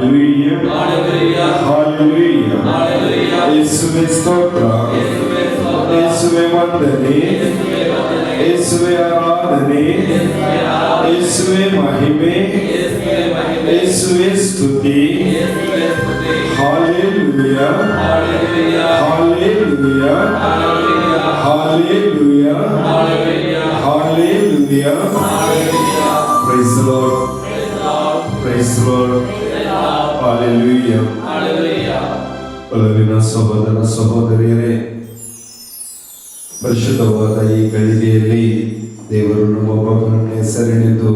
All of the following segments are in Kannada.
Hallelujah. Hallelujah. Hallelujah. യേശുവേ സ്തോത്രം യേശുവേ വന്ദനേ യേശുവേ ആരാധനേ യേശുവേ മഹിമേ യേശുവേ സ്തുതി hallelujah hallelujah hallelujah hallelujah Praise the Lord. Praise the Lord. Praise the Lord. ಒಲವಿನ ಸಹೋದರ ಸಹೋದರಿಯರೇ ಪರಿಶುದ್ಧವಾದ ಈ ಗಳಿಗೆಯಲ್ಲಿ ದೇವರು ನಮ್ಮೊಬ್ಬೊಬ್ಬರನ್ನ ಹೆಸರೆಳೆದು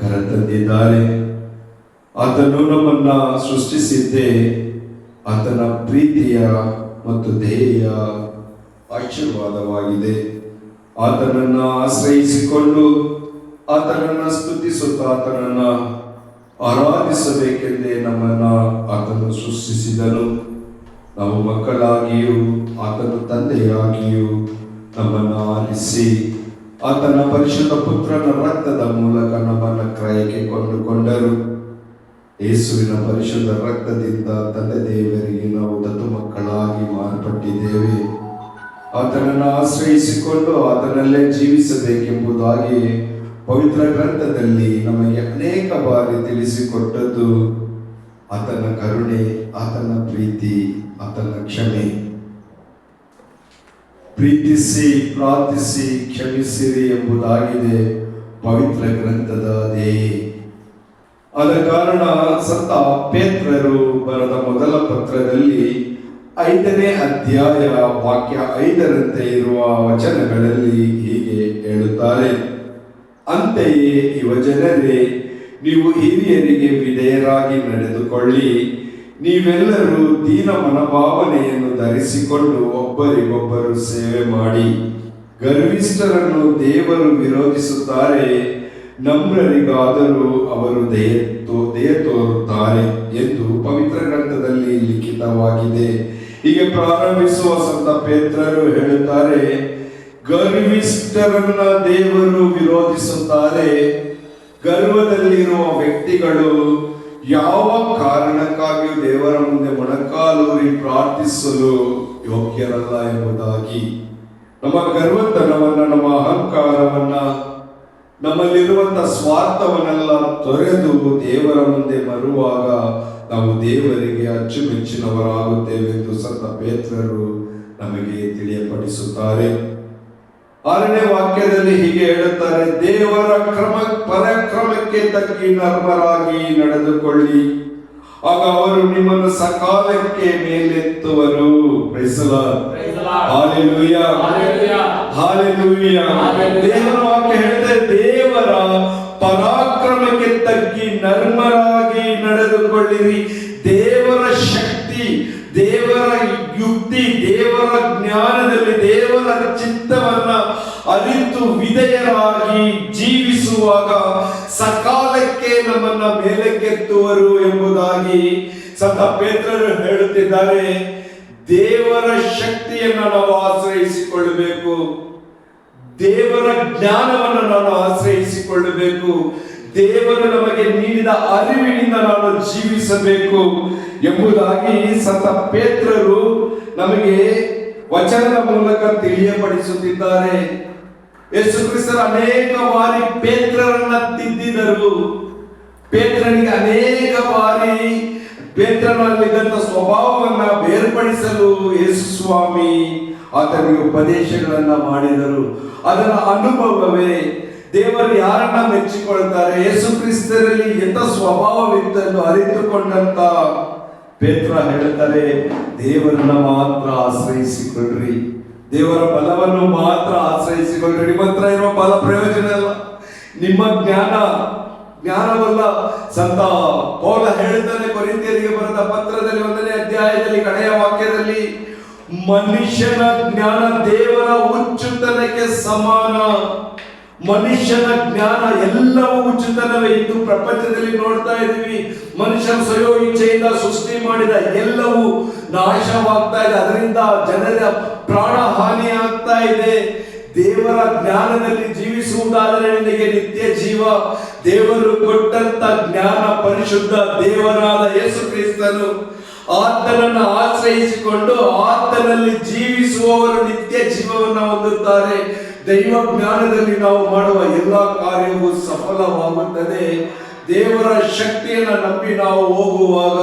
ಕರೆತಂದಿದ್ದಾರೆ. ಆತನು ನಮ್ಮನ್ನ ಸೃಷ್ಟಿಸಿದ್ದೇ ಆತನ ಪ್ರೀತಿಯ ಮತ್ತು ಧ್ಯೇಯ ಆಶೀರ್ವಾದವಾಗಿದೆ. ಆತನನ್ನ ಆಶ್ರಯಿಸಿಕೊಂಡು ಆತನನ್ನ ಸ್ತುತಿಸುತ್ತಾ ಆತನನ್ನ ಆರಾಧಿಸಬೇಕೆಂದೇ ನಮ್ಮನ್ನ ಆತನು ಸೃಷ್ಟಿಸಿದನು. ನಾವು ಮಕ್ಕಳಾಗಿಯೂ ಆತನ ತಂದೆಯಾಗಿಯೂ ನಮ್ಮನ್ನು ಆಲಿಸಿ ಆತನ ಪರಿಶುದ್ಧ ಪುತ್ರನ ರಕ್ತದ ಮೂಲಕ ನಮ್ಮನ್ನು ಕ್ರಯಕ್ಕೆ ಕೊಂಡುಕೊಂಡರು. ಯೇಸುವಿನ ಪರಿಶುದ್ಧ ರಕ್ತದಿಂದ ತಂದೆ ದೇವರಿಗೆ ನಾವು ದತ್ತು ಮಕ್ಕಳಾಗಿ ಮಾರ್ಪಟ್ಟಿದ್ದೇವೆ. ಆತನನ್ನು ಆಶ್ರಯಿಸಿಕೊಂಡು ಆತನಲ್ಲೇ ಜೀವಿಸಬೇಕೆಂಬುದಾಗಿ ಪವಿತ್ರ ಗ್ರಂಥದಲ್ಲಿ ನಮಗೆ ಅನೇಕ ಬಾರಿ ತಿಳಿಸಿಕೊಟ್ಟದ್ದು ಆತನ ಕರುಣೆ, ಆತನ ಪ್ರೀತಿ, ಆತನ ಕ್ಷಮೆ. ಪ್ರೀತಿಸಿ, ಪ್ರಾರ್ಥಿಸಿ, ಕ್ಷಮಿಸಿರಿ ಎಂಬುದಾಗಿದೆ ಪವಿತ್ರ ಗ್ರಂಥದ ಧ್ಯೇಯ. ಆದ ಕಾರಣ ಸಂತ ಪೇತ್ರರು ಬರದ ಮೊದಲ ಪತ್ರದಲ್ಲಿ ಐದನೇ ಅಧ್ಯಾಯ ವಾಕ್ಯ ಐದರಂತೆ ಇರುವ ವಚನಗಳಲ್ಲಿ ಹೀಗೆ ಹೇಳುತ್ತಾರೆ. ಅಂತೆಯೇ ಯುವಜನರೇ ನೀವು ಹಿರಿಯರಿಗೆ ವಿಧೇಯರಾಗಿ ನಡೆದುಕೊಳ್ಳಿ. ನೀವೆಲ್ಲರೂ ದೀನ ಮನೋಭಾವನೆಯನ್ನು ಧರಿಸಿಕೊಂಡು ಒಬ್ಬರಿಗೊಬ್ಬರು ಸೇವೆ ಮಾಡಿ. ಗರ್ವಿಷ್ಠರನ್ನು ದೇವರು ವಿರೋಧಿಸುತ್ತಾರೆ, ನಮ್ರರಿಗಾದರೂ ಅವರು ದಯ ತೋ- ದಯ ತೋರುತ್ತಾರೆ ಎಂದು ಪವಿತ್ರ ಗ್ರಂಥದಲ್ಲಿ ಲಿಖಿತವಾಗಿದೆ. ಹೀಗೆ ಪ್ರಾರಂಭಿಸುವ ಸಂತ ಪೇತ್ರರು ಹೇಳುತ್ತಾರೆ ಗರ್ವಿಷ್ಠರನ್ನ ದೇವರು ವಿರೋಧಿಸುತ್ತಾರೆ. ಗರ್ವದಲ್ಲಿರುವ ವ್ಯಕ್ತಿಗಳು ಯಾವ ಕಾರಣಕ್ಕಾಗಿಯೂ ದೇವರ ಮುಂದೆ ಮೊಣಕಾಲೂರಿ ಪ್ರಾರ್ಥಿಸಲು ಯೋಗ್ಯರಲ್ಲ ಎಂಬುದಾಗಿ ನಮ್ಮ ಗರ್ವತನವನ್ನ, ನಮ್ಮ ಅಹಂಕಾರವನ್ನ, ನಮ್ಮಲ್ಲಿರುವಂತ ಸ್ವಾರ್ಥವನ್ನೆಲ್ಲ ತೊರೆದು ದೇವರ ಮುಂದೆ ಬರುವಾಗ ನಾವು ದೇವರಿಗೆ ಅಚ್ಚುಮೆಚ್ಚಿನವರಾಗುತ್ತೇವೆ ಎಂದು ಸಂತ ಪೇತ್ರರು ನಮಗೆ ತಿಳಿಯಪಡಿಸುತ್ತಾರೆ. ಆರನೇ ವಾಕ್ಯದಲ್ಲಿ ಹೀಗೆ ಹೇಳುತ್ತಾರೆ ದೇವರ ಕ್ರಮ ಪರಕ್ರಮಕ್ಕೆ ತಕ್ಕಿ ನರ್ಮರಾಗಿ ನಡೆದುಕೊಳ್ಳಿ. ಆಗ ಅವರು ನಿಮ್ಮನ್ನು ಸಕಾಲಕ್ಕೆ ಮೇಲೆತ್ತುವರು. ದೇವರ ವಾಕ್ಯ ಹೇಳಿದ್ರೆ ದೇವರ ಪರಾಕ್ರಮಕ್ಕೆ ತಗ್ಗಿ ನರ್ಮರಾಗಿ ನಡೆದುಕೊಳ್ಳಿರಿ. ದೇವರ ಶಕ್ತಿ ದೇವರ ಯುಕ್ತಿ ದೇವರ ಜ್ಞಾನದಲ್ಲಿ ದೇವರ ಚಿತ್ತವನ್ನ ಅರಿತು ವಿಧೇಯರಾಗಿ ಜೀವಿಸುವಾಗ ಸಕಾಲಕ್ಕೆ ನಮ್ಮನ್ನ ಮೇಲಕ್ಕೆತ್ತುವರು ಎಂಬುದಾಗಿ ಸಂತ ಪೇತ್ರರು ಹೇಳುತ್ತಿದ್ದಾರೆ. ದೇವರ ಶಕ್ತಿಯನ್ನ ನಾವು ಆಶ್ರಯಿಸಿಕೊಳ್ಳಬೇಕು. ದೇವರ ಜ್ಞಾನವನ್ನು ನಾನು ಆಶ್ರಯಿಸಿಕೊಳ್ಳಬೇಕು. ದೇವರು ನಮಗೆ ನೀಡಿದ ಅರಿವಿನಿಂದ ನಾನು ಜೀವಿಸಬೇಕು ಎಂಬುದಾಗಿ ಸಂತ ಪೇತ್ರರು ನಮಗೆ ವಚನದ ಮೂಲಕ ತಿಳಿಯಪಡಿಸುತ್ತಿದ್ದಾರೆ. ಯೇಸು ಕ್ರಿಸ್ತರ ಅನೇಕ ಬಾರಿ ಪೇತ್ರರನ್ನ ತಿದ್ದಿದರು. ಪೇತ್ರನಿಗೆ ಅನೇಕ ಬಾರಿ ಪೇತ್ರನಲ್ಲಿದ್ದಂಥ ಸ್ವಭಾವವನ್ನ ಬೇರ್ಪಡಿಸಲು ಯೇಸು ಸ್ವಾಮಿ ಆತನಿಗೆ ಉಪದೇಶಗಳನ್ನ ಮಾಡಿದರು. ಅದರ ಅನುಭವವೇ ದೇವರು ಯಾರನ್ನ ಮೆಚ್ಚಿಕೊಳ್ತಾರೆ? ಯೇಸು ಕ್ರಿಸ್ತರಲ್ಲಿ ಎಂತ ಸ್ವಭಾವವಿತ್ತೆಂದು ಅರಿತುಕೊಂಡಂತ ಪೇತ್ರ ಹೇಳುತ್ತಾರೆ ದೇವರನ್ನ ಮಾತ್ರ ಆಶ್ರಯಿಸಿಕೊಳ್ಳ್ರಿ ದೇವರ ಬಲವನ್ನು ಮಾತ್ರ ಆಶ್ರಯಿಸಿಕೊಂಡ್ರೆ ನಿಮ್ಮ ಹತ್ರ ಇರುವ ಬಲ ಪ್ರಯೋಜನ ಅಲ್ಲ. ನಿಮ್ಮ ಜ್ಞಾನ, ಜ್ಞಾನವಲ್ಲ. ಸಂತ ಪೌಲ ಹೇಳುತ್ತಾನೆ ಕೊರಿಂತಿಯರಿಗೆ ಬರೆದ ಪತ್ರದಲ್ಲಿ ಒಂದನೇ ಅಧ್ಯಾಯದಲ್ಲಿ, ಕಡೆಯ ವಾಕ್ಯದಲ್ಲಿ, ಮನುಷ್ಯನ ಜ್ಞಾನ ದೇವರ ಹುಚ್ಚುತನಕ್ಕೆ ಸಮಾನ. ಮನುಷ್ಯನ ಜ್ಞಾನ ಎಲ್ಲವೂ ಉಚಿತನವೇ ಇದ್ದು ಪ್ರಪಂಚದಲ್ಲಿ ನೋಡ್ತಾ ಇದ್ದೀವಿ, ಮನುಷ್ಯನ ಸ್ವಯೋ ಇಚ್ಛೆಯಿಂದ ಸೃಷ್ಟಿ ಮಾಡಿದ ಎಲ್ಲವೂ ನಾಶವಾಗ್ತಾ ಇದೆ. ಅದರಿಂದ ಜನರ ಪ್ರಾಣ ಹಾನಿ ಆಗ್ತಾ ಇದೆ. ದೇವರ ಜ್ಞಾನದಲ್ಲಿ ಜೀವಿಸುವುದಾದರೆ ನಿನಗೆ ನಿತ್ಯ ಜೀವ. ದೇವರು ಕೊಟ್ಟಂತ ಜ್ಞಾನ ಪರಿಶುದ್ಧ ದೇವರಾದ ಯೇಸು ಕ್ರಿಸ್ತನು ಆತನನ್ನು ಆಶ್ರಯಿಸಿಕೊಂಡು ಆತನಲ್ಲಿ ಜೀವಿಸುವವರು ನಿತ್ಯ ಜೀವವನ್ನು ಹೊಂದುತ್ತಾರೆ. ದೈವ ಜ್ಞಾನದಲ್ಲಿ ನಾವು ಮಾಡುವ ಎಲ್ಲ ಕಾರ್ಯವೂ ಸಫಲವಾಗುತ್ತದೆ. ದೇವರ ಶಕ್ತಿಯನ್ನು ನಂಬಿ ನಾವು ಹೋಗುವಾಗ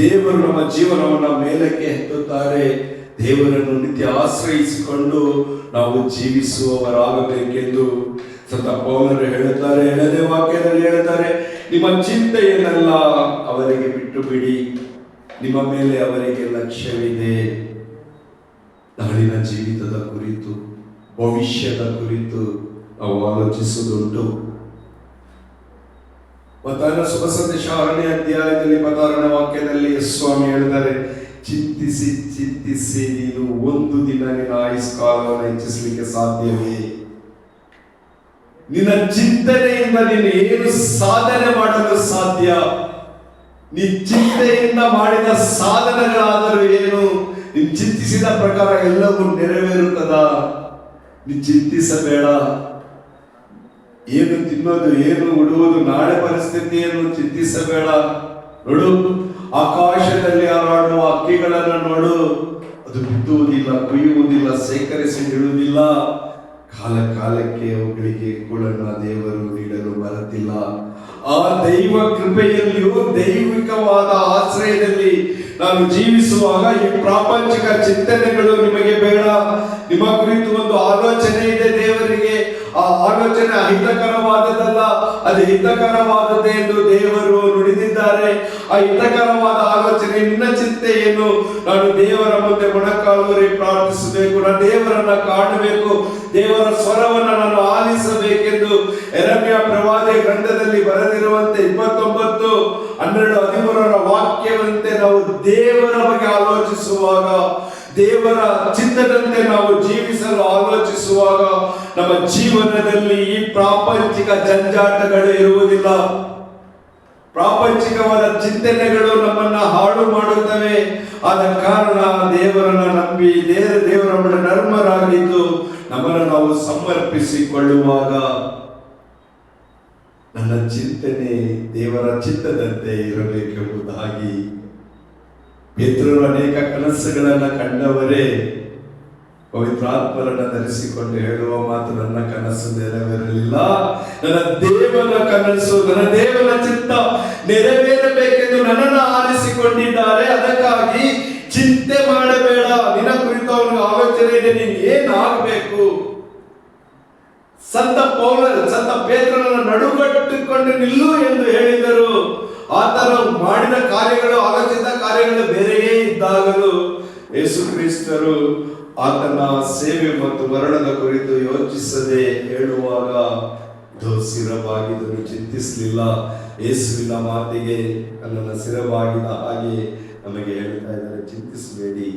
ದೇವರು ನಮ್ಮ ಜೀವನವನ್ನು ಮೇಲಕ್ಕೆ ಎತ್ತುತ್ತಾರೆ. ದೇವರನ್ನು ನಿತ್ಯ ಆಶ್ರಯಿಸಿಕೊಂಡು ನಾವು ಜೀವಿಸುವವರಾಗಬೇಕೆಂದು ಸತ ಪೌನರು ಹೇಳುತ್ತಾರೆ, ಹೇಳದೆ ವಾಕ್ಯದಲ್ಲಿ ಹೇಳುತ್ತಾರೆ, ನಿಮ್ಮ ಚಿಂತೆಯನ್ನೆಲ್ಲ ಅವರಿಗೆ ಬಿಟ್ಟು ಬಿಡಿ ನಿಮ್ಮ ಮೇಲೆ ಅವರಿಗೆ ಲಕ್ಷ್ಯವಿದೆ. ನಾಳಿನ ಜೀವಿತದ ಕುರಿತು, ಭವಿಷ್ಯದ ಕುರಿತು ನಾವು ಆಲೋಚಿಸುವುದುಂಟು. ಮತಾನ ಶುಭ ಸಂದೇಶ ಆರನೇ ಅಧ್ಯಾಯದಲ್ಲಿ ಮತಾರನ ವಾಕ್ಯದಲ್ಲಿ ಸ್ವಾಮಿ ಹೇಳಿದ್ದಾರೆ ಚಿಂತಿಸಿ ಚಿಂತಿಸಿ ನೀನು ಒಂದು ದಿನ ನಿನ್ನ ಆಯುಷ್ಕಾಲವನ್ನು ಹೆಚ್ಚಿಸಲಿಕ್ಕೆ ಸಾಧ್ಯವೇ? ನಿನ್ನ ಚಿಂತನೆಯಿಂದ ನೀನು ಏನು ಸಾಧನೆ ಮಾಡಲು ಸಾಧ್ಯ? ನೀ ಚಿಂತೆಯಿಂದ ಮಾಡಿದ ಸಾಧನೆಗಳಾದರೂ ಏನು? ನೀನು ಚಿಂತಿಸಿದ ಪ್ರಕಾರ ಎಲ್ಲವೂ ನೆರವೇರುತ್ತದ? ನೀ ಚಿಂತಿಸಬೇಡ. ಏನು ತಿನ್ನೋದು, ಏನು ಉಡುವುದು, ನಾಳೆ ಪರಿಸ್ಥಿತಿಯನ್ನು ಚಿಂತಿಸಬೇಡ. ನೋಡು ಆಕಾಶದಲ್ಲಿ ಹಾರಾಡುವ ಅಕ್ಕಿಗಳನ್ನು ನೋಡು. ಅದು ಬಿತ್ತುವುದಿಲ್ಲ ಕುಯ್ಯುವುದಿಲ್ಲ, ಸೇಕರಿಸಿ ಇಡುವುದಿಲ್ಲ. ಕಾಲ ಕಾಲಕ್ಕೆ ಅವುಗಳಿಗೆ ಕೂಳನ್ನ ದೇವರು ನೀಡಲು ಬರುತ್ತಿಲ್ಲ. ಆ ದೈವ ಕೃಪೆಯಲ್ಲಿಯೂ ದೈವಿಕವಾದ ಆಶ್ರಯದಲ್ಲಿ ನಾನು ಜೀವಿಸುವಾಗ ಈ ಪ್ರಾಪಂಚಿಕ ಚಿಂತನೆಗಳು ನಿಮಗೆ ಬೇಡ. ನಿಮ್ಮ ಕುರಿತು ಒಂದು ಆಲೋಚನೆ ಇದೆ ದೇವರಿಗೆ. ಆ ಆಲೋಚನೆ ಅಹಿತಕರವಾದದಲ್ಲ ಅದು ಹಿತಕರವಾದದ್ದೇ ಎಂದು ದೇವರು ಆ ಹಿತಕರವಾದ ಆಲೋಚನೆ, ನಿನ್ನ ಚಿಂತೆ ಏನು? ನಾನು ದೇವರ ಮುಂದೆ ಮೊಣಕಾಲುವರಿ ಪ್ರಾರ್ಥಿಸಬೇಕು, ನಾನು ದೇವರನ್ನ ಕಾಣಬೇಕು, ದೇವರ ಸ್ವರವನ್ನು ನಾನು ಆಲಿಸಬೇಕೆಂದು ಎರಮ್ಯ ಪ್ರವಾದಿ ಗ್ರಂಥದಲ್ಲಿ ಬರೆದಿರುವಂತೆ ಇಪ್ಪತ್ತೊಂಬತ್ತು, ಹನ್ನೆರಡು, ಹದಿಮೂರರ ವಾಕ್ಯವಂತೆ ನಾವು ದೇವರ ಬಗ್ಗೆ ಆಲೋಚಿಸುವಾಗ, ದೇವರ ಚಿಂತನಂತೆ ನಾವು ಜೀವಿಸಲು ಆಲೋಚಿಸುವಾಗ, ನಮ್ಮ ಜೀವನದಲ್ಲಿ ಈ ಪ್ರಾಪಂಚಿಕ ಜಂಜಾಟಗಳು ಇರುವುದಿಲ್ಲ. ಪ್ರಾಪಂಚಿಕವಾದ ಚಿಂತನೆಗಳು ನಮ್ಮನ್ನ ಹಾಳು ಮಾಡುತ್ತವೆ. ಆದ ಕಾರಣ ದೇವರನ್ನ ನಂಬಿ ದೇವ ದೇವರ ಬಳಿ ನರ್ಮರಾಗಿದ್ದು ನಮ್ಮನ್ನು ನಾವು ಸಮರ್ಪಿಸಿಕೊಳ್ಳುವಾಗ ನನ್ನ ಚಿಂತನೆ ದೇವರ ಚಿತ್ತದಂತೆ ಇರಬೇಕೆಂಬುದಾಗಿ. ಪಿತೃರು ಅನೇಕ ಕನಸುಗಳನ್ನ ಕಂಡವರೇ. ಪವಿತ್ರಾತ್ಮರನ್ನ ಧರಿಸಿಕೊಂಡು ಹೇಳುವ ಮಾತು ನನ್ನ ಕನಸು ನೆರವೇರಲಿಲ್ಲ. ನನ್ನ ದೇವನ ಕನಸು, ನನ್ನ ದೇವನ ಚಿತ್ತ ನೆರವೇರಬೇಕೆಂದು ನನ್ನನ್ನು ಆರಿಸಿಕೊಂಡಿದ್ದಾರೆ. ಅದಕ್ಕಾಗಿ ಚಿಂತೆ ಮಾಡಬೇಡ. ನಿನ್ನ ಕುರಿತು ಅವನಿಗೆ ಆಲೋಚನೆ ಇದೆ. ನೀನು ಏನಾಗಬೇಕು? ಸಂತ ಪೌಲರ್ ಸಂತ ಪೇತ್ರನನ್ನು ನಡುಗಟ್ಟಿಕೊಂಡು ನಿಲ್ಲು ಎಂದು ಹೇಳಿದರು. ಆತನ ಮಾಡಿದ ಕಾರ್ಯಗಳು, ಆಲೋಚಿತ ಕಾರ್ಯಗಳು ಬೇರೆಯೇ ಇದ್ದಾಗಲೂ ಯೇಸು ಕ್ರಿಸ್ತರು ಆತನ ಸೇವೆ ಮತ್ತು ಮರಣದ ಕುರಿತು ಯೋಚಿಸದೆ ಹೇಳುವಾಗ ಸಿರಬಾಗಿದನು ಚಿಂತಿಸಲಿಲ್ಲ. ಯೇಸುವಿನ ಮಾತಿಗೆ ನನ್ನನ್ನು ಸಿರಬಾಗಿದ ಹಾಗೆ ನಮಗೆ ಹೇಳ್ತಾ ಇದ್ದಾರೆ, ಚಿಂತಿಸಬೇಡಿ.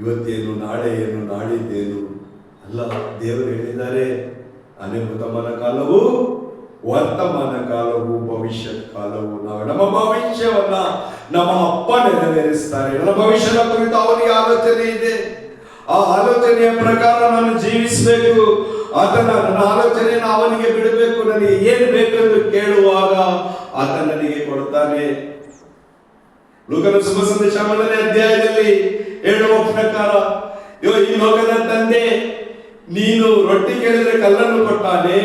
ಇವತ್ತೇನು ನಾಳೆ ಏನು ನಾಳಿದ್ದೇನು ಅಲ್ಲ, ದೇವರು ಹೇಳಿದ್ದಾರೆ, ಅನೇಕ ಕಾಲವು ವರ್ತಮಾನ ಕಾಲವು ಭವಿಷ್ಯ ಕಾಲವು ನಾವು ನಮ್ಮ ಭವಿಷ್ಯವನ್ನ ನಮ್ಮ ಅಪ್ಪ ನೆರವೇರಿಸ್ತಾರೆ. ನನ್ನ ಭವಿಷ್ಯದ ಕುರಿತು ಅವನಿಗೆ ಆಲೋಚನೆ ಇದೆ. ಆ ಆಲೋಚನೆಯ ಪ್ರಕಾರ ನಾನು ಜೀವಿಸಬೇಕು. ಆತನ ನನ್ನ ಆಲೋಚನೆಯನ್ನು ಅವನಿಗೆ ಬಿಡಬೇಕು. ನನಗೆ ಏನು ಬೇಕೆಂದು ಕೇಳುವಾಗ ಆತ ನನಗೆ ಕೊಡ್ತಾನೆ ಲೋಕನ ಶುಭ ಸಂದೇಶ ಮೊದಲನೇ ಅಧ್ಯಾಯದಲ್ಲಿ ಹೇಳುವ ಪ್ರಕಾರ ಈ ಲೋಕದ ತಂದೆ, ನೀನು ರೊಟ್ಟಿ ಕೇಳಿದ್ರೆ ಕಲ್ಲನ್ನು ಕೊಟ್ಟಾನೆ.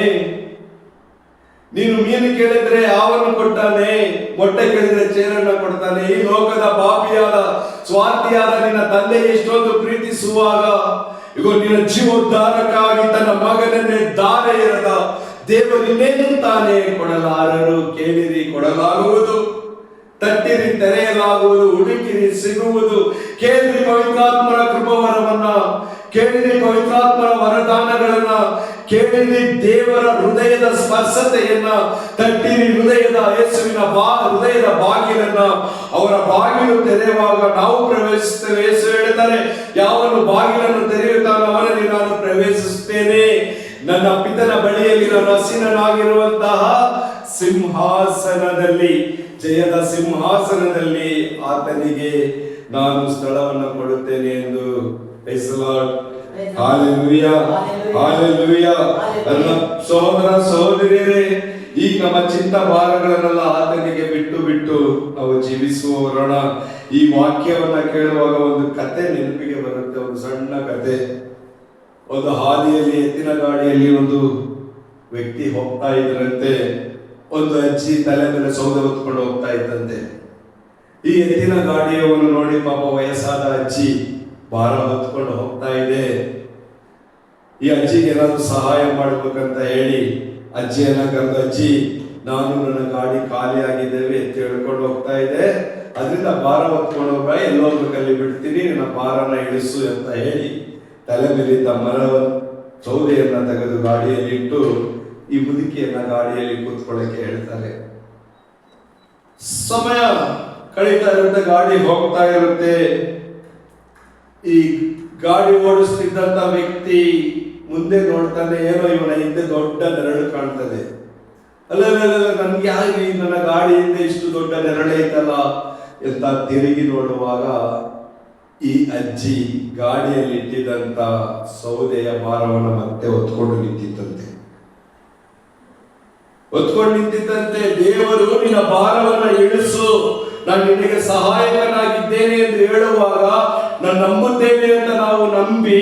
ನೀನು ಮೀನು ಕೇಳಿದ್ರೆ ಯಾವನ್ನು ಕೊಡ್ತಾನೆ ಮೊಟ್ಟೆ ಕೇಳಿದ್ರೆ ಚೇರನ್ನ ಕೊಡ್ತಾನೆ. ಈ ಲೋಕದ ಪಾಪಿಯಾದ, ಸ್ವಾರ್ಥಿಯಾದ ನಿನ್ನ ತಂದೆ ಎಷ್ಟೊಂದು ಪ್ರೀತಿಸುವಾಗ, ಇಗೋ, ನಿನ್ನ ಜೀವೋದ್ಧಾರಕ್ಕಾಗಿ ತನ್ನ ಮಗನನ್ನೇ ದಾರ ಇರದ ದೇವರು ಇನ್ನೇನು ತಾನೇ ಕೊಡಲಾರರು. ಕೇಳಿರಿ, ಕೊಡಲಾಗುವುದು. ತಟ್ಟಿರಿ, ತೆರೆಯಲಾಗುವುದು. ಹುಡುಕಿರಿ, ಸಿಗುವುದು. ಕೇಳಿರಿ ಪವಿತ್ರಾತ್ಮರ ಕೃಪವರವನ್ನ. ಕೇಳಿರಿ ಪವಿತ್ರಾತ್ಮರ ವರದಾನಗಳನ್ನ. ಕೇಳಿರಿ, ದೇವರ ಹೃದಯದ ಸ್ಪರ್ಶತೆಯನ್ನ ತಟ್ಟಿರಿ, ಹೃದಯದ ಯೇಸುವಿನ ಬಾ, ಹೃದಯದ ಬಾಗಿಲನ್ನ ಅವರ ಬಾಗಿಲು ತೆರೆಯುವಾಗ ನಾವು ಪ್ರವೇಶಿಸುತ್ತೇವೆ. ಯೇಸು ಹೇಳ್ತಾರೆ ಯಾವನು ಬಾಗಿಲನ್ನು ತೆರೆಯುತ್ತಾನೋ ಅವನಲ್ಲಿ ನಾನು ಪ್ರವೇಶಿಸುತ್ತೇನೆ. ನನ್ನ ಪಿತನ ಬಳಿಯಲ್ಲಿ ನಾನು ಸಿಂಹಾಸನದಲ್ಲಿ, ಜಯದ ಸಿಂಹಾಸನದಲ್ಲಿ ಆತನಿಗೆ ನಾನು ಸ್ಥಳವನ್ನು ಕೊಡುತ್ತೇನೆ ಎಂದು ಹಾಲೆಲೂಯ ಹಾಲೆಲೂಯ ನನ್ನ ಸಹೋದರ ಸಹೋದರಿಯರೇ ಈ ನಮ್ಮ ಚಿಂತ ಭಾರಗಳನ್ನೆಲ್ಲ ಆತನಿಗೆ ಬಿಟ್ಟು ಬಿಟ್ಟು ನಾವು ಜೀವಿಸುವವರೋಣ. ಈ ವಾಕ್ಯವನ್ನ ಕೇಳುವಾಗ ಒಂದು ಕತೆ ನೆನಪಿಗೆ ಬರುತ್ತೆ ಒಂದು ಸಣ್ಣ ಕತೆ. ಒಂದು ಹಾದಿಯಲ್ಲಿ ಎತ್ತಿನ ಗಾಡಿಯಲ್ಲಿ ಒಂದು ವ್ಯಕ್ತಿ ಹೋಗ್ತಾ ಇದ್ರಂತೆ. ಒಂದು ಅಜ್ಜಿ ತಲೆ ಮೇಲೆ ಸೌದೆ ಹೊತ್ಕೊಂಡು ಹೋಗ್ತಾ ಇದ್ದಂತೆ. ಈ ಎತ್ತಿನ ಗಾಡಿಯವನು ನೋಡಿ ಪಾಪ ವಯಸ್ಸಾದ ಅಜ್ಜಿ. ಭಾರ ಹೊತ್ಕೊಂಡು ಹೋಗ್ತಾ ಇದೆ. ಈ ಅಜ್ಜಿಗೆ ಏನಾದ್ರು ಸಹಾಯ ಮಾಡ್ಬೇಕಂತ ಹೇಳಿ ಅಜ್ಜಿಯನ್ನ ಕರೆದ, ಅಜ್ಜಿ, ನಾನು ನನ್ನ ಗಾಡಿ ಖಾಲಿ ಆಗಿದ್ದೇವೆ ಅಂತ ಹೇಳ್ಕೊಂಡು ಹೋಗ್ತಾ ಇದೆ. ಅದರಿಂದ ಭಾರ ಹೊತ್ಕೊಂಡು ಹೋಗ ಕಲ್ಲಿ ಬಿಡ್ತೀನಿ, ನನ್ನ ಭಾರನ ಇಳಿಸು ಅಂತ ಹೇಳಿ ತಲೆ ಮೇಲಿದ್ದ ಮರ ಸೌದೆಯನ್ನ ತೆಗೆದು ಗಾಡಿಯಲ್ಲಿ ಇಟ್ಟು ಈ ಮುದುಕಿಯನ್ನ ಗಾಡಿಯಲ್ಲಿ ಕೂತ್ಕೊಳ್ಳಕ್ಕೆ ಹೇಳ್ತಾರೆ. ಸಮಯ ಕಳೀತಾ ಇರುತ್ತೆ ಗಾಡಿ ಹೋಗ್ತಾ ಇರುತ್ತೆ. ಈ ಗಾಡಿ ಓಡಿಸ್ತಿದ್ದಂತ ವ್ಯಕ್ತಿ ಮುಂದೆ ನೋಡ್ತಾನೆ, ಏನೋ ಇವನ ಹಿಂದೆ ದೊಡ್ಡ ನೆರಳು ಕಾಣ್ತದೆ. ಅಲ್ಲ ನನ್ಗೆ ಯಾಕೆ ನನ್ನ ಗಾಡಿ ಹಿಂದೆ ಇಷ್ಟು ದೊಡ್ಡ ನೆರಳು ಇತ್ತಲ್ಲ? ಅಂತ ತಿರುಗಿ ನೋಡುವಾಗ ಈ ಅಜ್ಜಿ ಗಾಡಿಯಲ್ಲಿ ಇಟ್ಟಿದ್ದಂತ ಸೌದೆಯ ಭಾರವನ್ನು ಮತ್ತೆ ಹೊತ್ಕೊಂಡು ನಿಂತಿತ್ತಂತೆ. ಹೊತ್ಕೊಂಡು ನಿಂತಿದ್ದಂತೆ ದೇವರು ನಿನ್ನ ಭಾರವನ್ನು ಇಳಿಸು, ನಾನು ನಿನಗೆ ಸಹಾಯಕನಾಗಿದ್ದೇನೆ ಎಂದು ಹೇಳುವಾಗ ನಾನು ನಂಬುತ್ತೇನೆ ಅಂತ ನಾವು ನಂಬಿ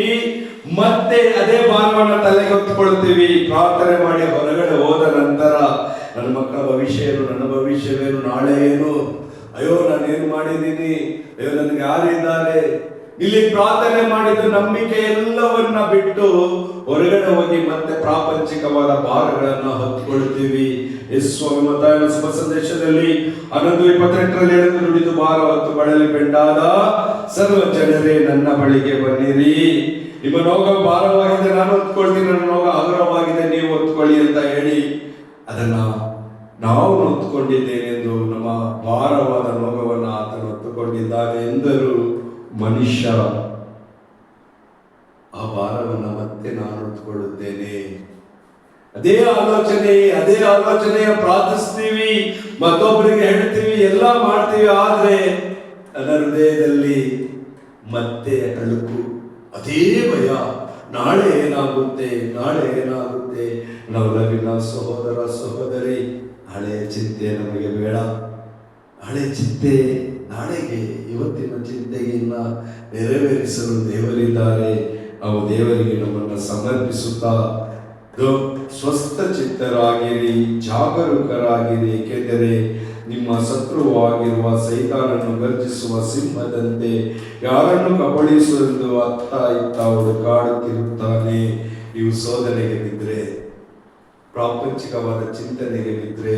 ಮತ್ತೆ ಅದೇ ಭಾರವನ್ನ ತಲೆಗೆ ಹೊತ್ಕೊಳ್ತೀವಿ ಪ್ರಾರ್ಥನೆ ಮಾಡಿ ಹೊರಗಡೆ ಹೋದ ನಂತರ ನನ್ನ ಮಕ್ಕಳ ಭವಿಷ್ಯ ಏನು, ನನ್ನ ಭವಿಷ್ಯವೇನು ನಾಳೆ ಏನು? ಅಯ್ಯೋ, ನಾನು ಏನು ಮಾಡಿದ್ದೀನಿ? ಅಯ್ಯೋ, ನನಗೆ ಯಾರಿದ್ದಾರೆ ಇಲ್ಲಿ ಪ್ರಾರ್ಥನೆ ಮಾಡಿದ ನಂಬಿಕೆ ಎಲ್ಲವನ್ನ ಬಿಟ್ಟು ಹೊರಗಡೆ ಹೋಗಿ ಮತ್ತೆ ಪ್ರಾಪಂಚಿಕವಾದ ಭಾರಗಳನ್ನು ಹೊತ್ಕೊಳ್ತೀವಿ. ಯೇಸುಸ್ವಾಮಿ ಮತ್ತಾಯನ ಶುಭ ಸಂದೇಶದಲ್ಲಿ ಹನ್ನೊಂದು ಇಪ್ಪತ್ತೆಂಟರಲ್ಲಿ ಎಳೆದು ನುಡಿದು ಭಾರ ಹೊತ್ತು ಬಳಲಿ ಬೆಂಡಾದ ಸರ್ವ ಜನರೇ ನನ್ನ ಬಳಿಗೆ ಬನ್ನಿರಿ. ನಿಮ್ಮ ನೋಗ ಭಾರವಾಗಿದೆ, ನಾನು ಹೊತ್ಕೊಳ್ತೀನಿ, ನನ್ನ ನೋಗ ಹಗುರವಾಗಿದೆ, ನೀವು ಹೊತ್ಕೊಳ್ಳಿ ಅಂತ ಹೇಳಿ ಅದನ್ನ ನಾವು ಹೊತ್ತುಕೊಂಡಿದ್ದೇನೆಂದು ನಮ್ಮ ಭಾರವಾದ ನೋಗವನ್ನ ಆತನು ಹೊತ್ತುಕೊಂಡಿದ್ದಾನೆ ಎಂದರು. ಮನುಷ್ಯ, ಆ ಭಾರವನ್ನು ಮತ್ತೆ ನಾನು ಹೊತ್ತುಕೊಳ್ಳುತ್ತೇನೆ ಅದೇ ಆಲೋಚನೆ, ಅದೇ ಆಲೋಚನೆಯ ಪ್ರಾರ್ಥಿಸ್ತೀವಿ, ಮತ್ತೊಬ್ಬರಿಗೆ ಹೇಳ್ತೀವಿ, ಎಲ್ಲ ಮಾಡ್ತೀವಿ, ಆದ್ರೆ ನನ್ನ ಹೃದಯದಲ್ಲಿ ಮತ್ತೆ ಅಳುಕು, ಅದೇ ಭಯ. ನಾಳೆ ಏನಾಗುತ್ತೆ ನಾಳೆ ಏನಾಗುತ್ತೆ? ನವಲವಿನ ಸಹೋದರ, ಸಹೋದರಿ, ಹಳೆ ಚಿಂತೆ ನಮಗೆ ಬೇಡ. ಹಳೆ ಚಿಂತೆ ನಾಳೆಗೆ, ಇವತ್ತಿನ ಚಿಂತೆಗಿನ್ನ ನೆರವೇರಿಸಲು ದೇವರಿದ್ದಾರೆ. ಅವು ದೇವರಿಗೆ ನಮ್ಮನ್ನು ಸಮರ್ಪಿಸುತ್ತಾ ಸ್ವಸ್ಥ ಚಿತ್ತರಾಗಿರಿ, ಜಾಗರೂಕರಾಗಿರಿ, ಏಕೆಂದರೆ ನಿಮ್ಮ ಶತ್ರುವಾಗಿರುವ ಸೈತಾನನ್ನು ಗರ್ಜಿಸುವ ಸಿಂಹದಂತೆ ಯಾರನ್ನು ಕಬಳಿಸುವುದು ಅತ್ತ ಇತ್ತ ಹುಡುಕಾಡುತ್ತಿರುತ್ತಾನೆ. ನೀವು ಸೋದನೆಗೆ ಬಿದ್ದರೆ ಪ್ರಾಪಂಚಿಕವಾದ ಚಿಂತನೆಗೆ ಬಿದ್ದರೆ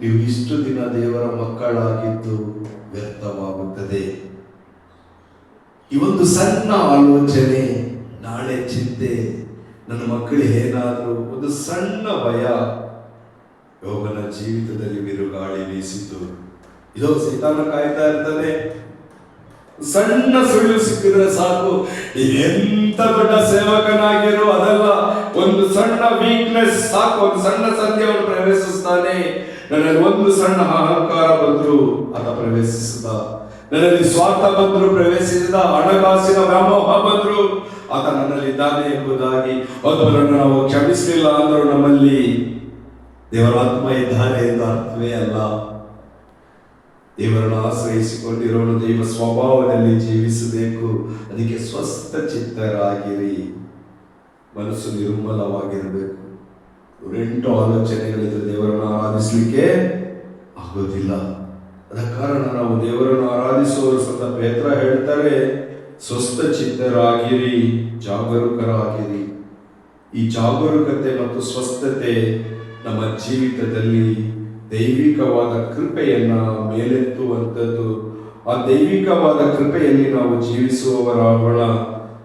ನೀವು ಇಷ್ಟು ದಿನ ದೇವರ ಮಕ್ಕಳಾಗಿದ್ದು ವ್ಯರ್ಥವಾಗುತ್ತದೆ. ಈ ಒಂದು ಸಣ್ಣ ಆಲೋಚನೆ, ನಾಳೆ ಚಿಂತೆ ನನ್ನ ಮಕ್ಕಳಿಗೆ ಏನಾದರೂ ಒಂದು ಸಣ್ಣ ಭಯ ಯೋಗನ ಜೀವಿತದಲ್ಲಿ ಬಿರುಗಾಳಿ ಬೀಸಿತು. ಇದೋ ಸೀತಾನ ಕಾಯ್ತಾ ಇರ್ತಾನೆ ಸಣ್ಣ ಸುಳ್ಳು ಸಿಕ್ಕಿದ್ರೆ ಸಾಕು. ಎಂತ ದೊಡ್ಡ ಸೇವಕನಾಗಿರೋ ಅದಲ್ಲ, ಒಂದು ಸಣ್ಣ ವೀಕ್ನೆಸ್ ಸಾಕು. ಒಂದು ಸಣ್ಣ ಸತ್ಯವನ್ನು ಪ್ರವೇಶಿಸ್ತಾನೆ. ನನ್ನಲ್ಲಿ ಒಂದು ಸಣ್ಣ ಅಹಂಕಾರ ಬಂದ್ರು ಅದ ಪ್ರವೇಶಿಸಿದ. ನನ್ನಲ್ಲಿ ಸ್ವಾರ್ಥ ಬಂದ್ರು ಪ್ರವೇಶಿಸಿದ. ಹಣಕಾಸಿನ ವ್ಯಾಮೋಹ ಬಂದ್ರು ಆತ ನನ್ನಲ್ಲಿದ್ದಾನೆ ಎಂಬುದಾಗಿ ಒಬ್ಬರನ್ನು ನಾವು ಕ್ಷಮಿಸಲಿಲ್ಲ ಅಂದರೂ ನಮ್ಮಲ್ಲಿ ದೇವರಾತ್ಮ ಇದ್ದಾನೆ ಎಂದು ಅರ್ಥವೇ ಅಲ್ಲ. ದೇವರನ್ನು ಆಶ್ರಯಿಸಿಕೊಂಡಿರೋನು ದೈವ ಸ್ವಭಾವದಲ್ಲಿ ಜೀವಿಸಬೇಕು. ಅದಕ್ಕೆ ಸ್ವಸ್ಥ ಚಿತ್ತರಾಗಿರಿ. ಮನಸ್ಸು ನಿರ್ಮಲವಾಗಿರಬೇಕು. ಎಂಟು ಆಲೋಚನೆಗಳಿದ್ರೆ ದೇವರನ್ನು ಆರಾಧಿಸಲಿಕ್ಕೆ ಆಗೋದಿಲ್ಲ. ಅದ ಕಾರಣ ನಾವು ದೇವರನ್ನು ಆರಾಧಿಸುವವರು ಸಂತ ಪೇತ್ರ ಹೇಳ್ತಾರೆ, ಸ್ವಸ್ಥ ಚಿತ್ತರಾಗಿರಿ, ಜಾಗರೂಕರಾಗಿರಿ. ಈ ಜಾಗರೂಕತೆ ಮತ್ತು ಸ್ವಸ್ಥತೆ ನಮ್ಮ ಜೀವಿತದಲ್ಲಿ ದೈವಿಕವಾದ ಕೃಪೆಯನ್ನ ಮೇಲೆತ್ತುವಂಥದ್ದು. ಆ ದೈವಿಕವಾದ ಕೃಪೆಯಲ್ಲಿ ನಾವು ಜೀವಿಸುವವರಾಗೋಣ.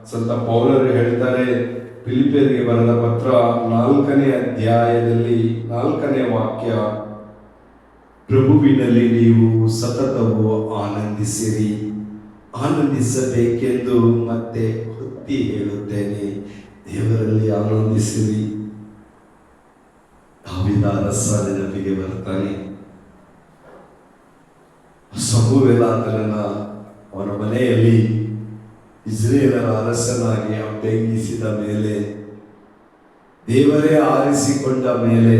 ಸಂತ ಪೌಲರು ಹೇಳ್ತಾರೆ ಫಿಲಿಪಿಯರಿಗೆ ಬರೆದ ಪತ್ರ ನಾಲ್ಕನೇ ಅಧ್ಯಾಯದಲ್ಲಿ ನಾಲ್ಕನೇ ವಾಕ್ಯ, ಪ್ರಭುವಿನಲ್ಲಿ ನೀವು ಸತತವು ಆನಂದಿಸಿರಿ. ಆನಂದಿಸಬೇಕೆಂದು ಮತ್ತೆ ಹೊತ್ತಿ ಹೇಳುತ್ತೇನೆ. ದೇವರಲ್ಲಿ ಆನಂದಿಸಿರಿ. ಅವಿದಾರಸ ನೆನಪಿಗೆ ಬರ್ತಾನೆ. ಸಮೂಹ ಅವನ ಮನೆಯಲ್ಲಿ ಇಸ್ರೇಲರ ಅರಸನಾಗಿ ಅಭ್ಯಂಗಿಸಿದ ಮೇಲೆ, ದೇವರೇ ಆರಿಸಿಕೊಂಡ ಮೇಲೆ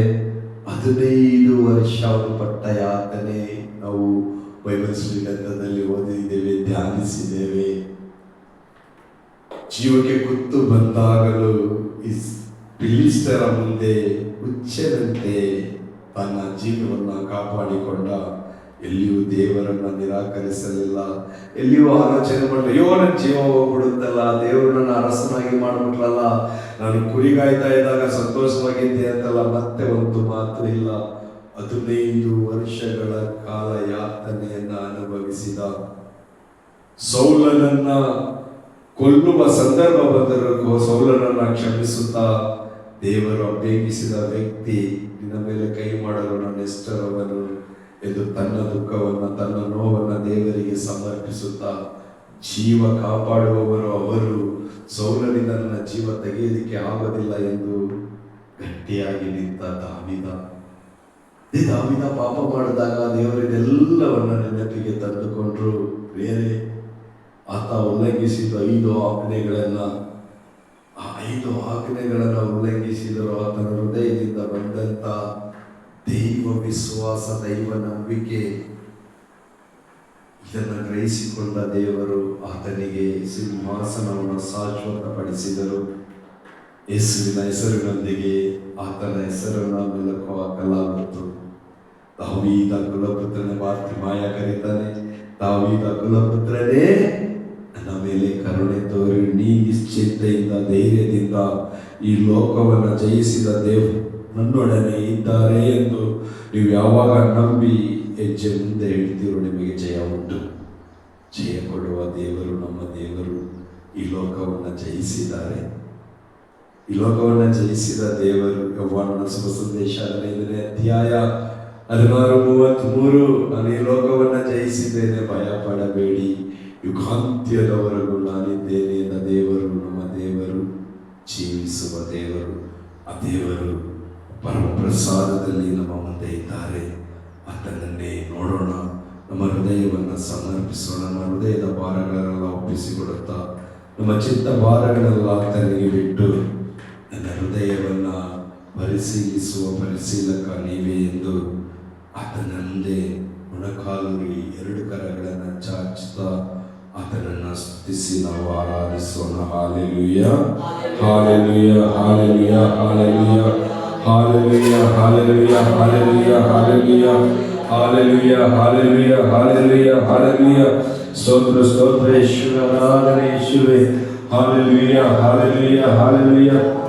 ಹದಿನೈದು ವರ್ಷ ಅವನು ಪಟ್ಟ ಯಾತನೆ ನಾವು ಬೈಬಲ್ ಗ್ರಂಥದಲ್ಲಿ ಓದಿದ್ದೇವೆ, ಧ್ಯಾನಿಸಿದ್ದೇವೆ. ಜೀವಕ್ಕೆ ಕುತ್ತು ಬಂದಾಗಲೂ ಇಸ್ ಪಿಲಿಸ್ಟರ ಮುಂದೆ ಹುಚ್ಚದಂತೆ ತನ್ನ ಜೀವವನ್ನು ಕಾಪಾಡಿಕೊಂಡ ಎಲ್ಲಿಯೂ ದೇವರನ್ನ ನಿರಾಕರಿಸಲಿಲ್ಲ. ಎಲ್ಲಿಯೂ ಆಲೋಚನೆ ಮಾಡಲಿಲ್ಲ. ಅಯ್ಯೋ, ನನ್ನ ಜೀವ ಹೋಗ್ಬಿಡುತ್ತಲ್ಲ. ದೇವರು ನನ್ನ ಅರಸನಾಗಿ ಮಾಡ್ಬಿಟ್ರಲ್ಲ. ನಾನು ಕುರಿಗಾಯ್ತಾ ಇದ್ದಾಗ ಸಂತೋಷವಾಗಿದ್ದೆ ಅಂತಲ್ಲ ಮತ್ತೆ ಒಂದು ಮಾತು ಇಲ್ಲ. ಹದಿನೈದು ವರ್ಷಗಳ ಕಾಲ ಯಾತನೆಯನ್ನ ಅನುಭವಿಸಿದ. ಸೌಲನನ್ನ ಕೊಲ್ಲುವ ಸಂದರ್ಭ ಬಂದರೂ ಸೌಲನನ್ನ ಕ್ಷಮಿಸುತ್ತಾ ದೇವರು ಅಪೇಕ್ಷಿಸಿದ ವ್ಯಕ್ತಿ ನಿನ್ನ ಮೇಲೆ ಕೈ ಮಾಡಲು ನನ್ನ ಎಷ್ಟರವನು ಎಂದು ತನ್ನ ದುಃಖವನ್ನು, ತನ್ನ ನೋವನ್ನು ದೇವರಿಗೆ ಸಮರ್ಪಿಸುತ್ತಾ ಜೀವ ಕಾಪಾಡುವವರು ಅವರು ಸೌಲನಿಂದ ನನ್ನ ಜೀವ ತೆಗೆಯಲಿಕ್ಕೆ ಆಗೋದಿಲ್ಲ ಎಂದು ಗಟ್ಟಿಯಾಗಿ ನಿಂತ ದಾವಿದ. ದಾವಿದ ಪಾಪ ಮಾಡಿದಾಗ ದೇವರಿದೆಲ್ಲವನ್ನ ನೆನಪಿಗೆ ತಂದುಕೊಂಡ್ರು. ಬೇರೆ ಆತ ಉಲ್ಲಂಘಿಸಿದ ಐದು ಆಜ್ಞೆಗಳನ್ನ, ಆ ಐದು ಆಜ್ಞೆಗಳನ್ನ ಉಲ್ಲಂಘಿಸಿದರು ಆತನ ಹೃದಯದಿಂದ ಬಂದಂತ ದೈವ ವಿಶ್ವಾಸ, ದೈವ ನಂಬಿಕೆ, ಇದನ್ನು ಗ್ರಹಿಸಿಕೊಂಡ ದೇವರು ಆತನಿಗೆ ಸಿಂಹಾಸನವನ್ನು ಶಾಶ್ವತಪಡಿಸಿದರು. ಯೇಸುವಿನ ಹೆಸರಿನೊಂದಿಗೆ ಆತನ ಹೆಸರನ್ನು ಮೆಲುಕು ಹಾಕಲಾಗುತ್ತು ತಾವೀದ ಕುಲಪುತ್ರನ ಮಾಯ ಕರೀತಾನೆ ತಾವೀದ ಕುಲಪುತ್ರನೇ, ನನ್ನ ಮೇಲೆ ಕರುಣೆ ತೋರಿ, ನೀ ನಿಶ್ಚಿಂತೆಯಿಂದ, ಧೈರ್ಯದಿಂದ ಈ ಲೋಕವನ್ನು ಜಯಿಸಿದ ದೇವ್ ನನ್ನೊಡನೆ ಇದ್ದಾರೆ ಎಂದು ನೀವು ಯಾವಾಗ ನಂಬಿ ಹೆಜ್ಜೆ ಮುಂದೆ ಹೇಳ್ತೀರೋ ನಿಮಗೆ ಜಯ ಉಂಟು. ಜಯ ಕೊಡುವ ದೇವರು ನಮ್ಮ ದೇವರು. ಈ ಲೋಕವನ್ನು ಜಯಿಸಿದ್ದಾರೆ. ಈ ಲೋಕವನ್ನು ಜಯಿಸಿದ ದೇವರು ಯವ್ವಾನನ ಶುಭ ಸಂದೇಶ ಹದಿನೈದನೇ ಅಧ್ಯಾಯ ಹದಿನಾರು ಮೂವತ್ತ್ಮೂರು. ನಾನು ಈ ಲೋಕವನ್ನು ಜಯಿಸಿದ್ದೇನೆ ಭಯ ಪಡಬೇಡಿ ಯುಗಾಂತ್ಯದವರೆಗೂ ನಾನಿದ್ದೇನೆ ದೇವರು ನಮ್ಮ ದೇವರು. ಜೀವಿಸುವ ದೇವರು, ಆ ದೇವರು. ಪರಮಪ್ರಸಾದದಲ್ಲಿ ನಮ್ಮ ಮುಂದೆ ಇದ್ದಾರೆ. ಆತನನ್ನೇ ನೋಡೋಣ. ನಮ್ಮ ಹೃದಯವನ್ನು ಸಮರ್ಪಿಸೋಣ. ನಮ್ಮ ಹೃದಯದ ಭಾರಗಳೆಲ್ಲ ಒಪ್ಪಿಸಿಕೊಡುತ್ತಾ ನಮ್ಮ ಚಿತ್ತ ಭಾರಗಳೆಲ್ಲ ಆತನಿಗೆ ಬಿಟ್ಟು ನನ್ನ ಹೃದಯವನ್ನು ಪರಿಶೀಲಿಸುವ ಪರಿಶೀಲಕ ನೀವೇ ಎಂದು ಆತನಂದೇ ಮುಂದೆ ಮೊಣಕಾಲೂರಿ ಎರಡು ಕರಗಳನ್ನು ಚಾಚುತ್ತಾ ಆತನನ್ನು ಸ್ತುತಿಸಿ ನಾವು ಆರಾಧಿಸೋಣ. Hallelujah hallelujah hallelujah hallelujah Hallelujah, hallelujah, hallelujah, hallelujah, hallelujah, hallelujah, hallelujah, hallelujah. ಸ್ತೋತ್ರ ಸ್ತೋತ್ರ ಯೇಸುವೆ ಆರಾಧನೆ ಯೇಸುವೆ hallelujah, hallelujah, hallelujah.